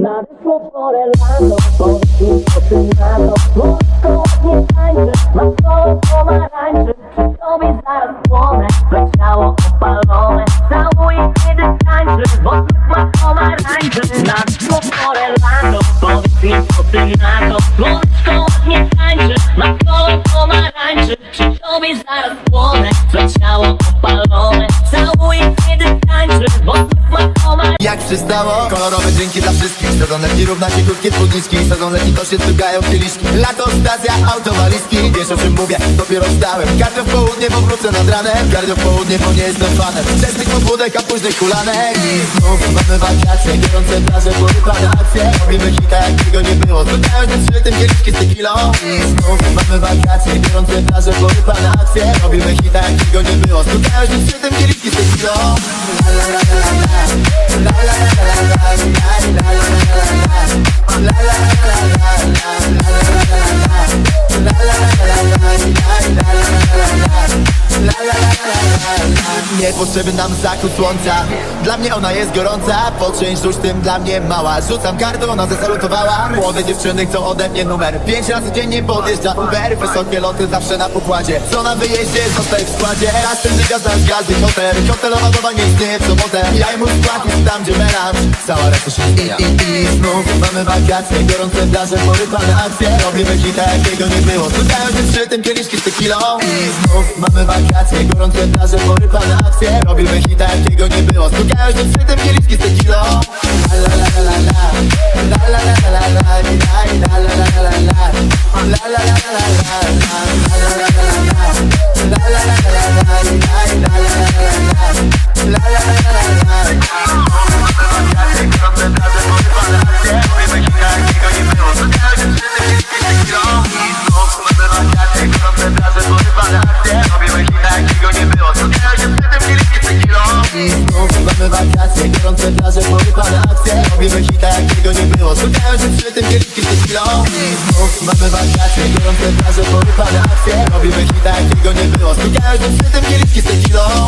Nadeszło co ty na to Wódko ładnie tańczy, ma kolor pomarańczy. Przy tobie zaraz płonę, we ciało opalone. Całuję kiedy tańczy, bo smak ma pomarańczy. Nadeszło co ty na to Wódko ładnie tańczy, ma kolor pomarańczy. Przy tobie zaraz płonę, we ciało przystało, kolorowe drinki dla wszystkich. Sezon letni równa się krótkie spódniczki. Sezon letni to się cugają kieliszki. Lato, stacja, autowalizki. Wiesz o czym mówię, dopiero wstałem. Kardio w południe, bo wrócę nad ranem. Kardio w południe, bo nie jestem fanem. Wczesnych pobudek, a późnych hulanek I znów mamy wakacje Gorące plaże, porypane akcje Robimy hita, jakiego nie było. Zbytają się przy tym kieliszki z tequilą. I znów mamy wakacje Gorące plaże, porypane akcje Robimy hita, jakiego nie było. Zbytają się przy tym kieliszki z tequilą Niepotrzebny nam zachód słońca. Dla mnie ona jest gorąca Poczęść rzuć tym dla mnie mała. Rzucam kartę, ona zasalutowała. Młode dziewczyny chcą ode mnie numer. Pięć razy dziennie podjeżdża Uber. Wysokie loty zawsze na pokładzie. Co na wyjeździe zostaje w składzie. Raz ten żyga znasz gwiazdy hotel. Hotelowa doba nie istnieje w sobotę. Ja im jest tam gdzie melanż. Cała reszta się zmienia. I, i, I znów mamy wakacje. Gorące plaże, porypane akcje. Robimy hita jakiego nie było. Stukają się przy tym kieliszki z tequilą. I znów mamy wakacje. Gorące plaże, porypane akcje Robimy hita jakiego nie było Stukają się przy tym kieliszki z tequilą La la la la la La la la la la la La la la la la la La la la la la la La la la mamy wakacje, gorące plaże, porypane akcje. Robimy hita, jakiego nie było. Szukają się przy tym kieliszki z tequilą I znów mamy wakacje, gorące plaże, porypane akcje. Robimy hita, jakiego nie było. Szukają się przy tym z tequilą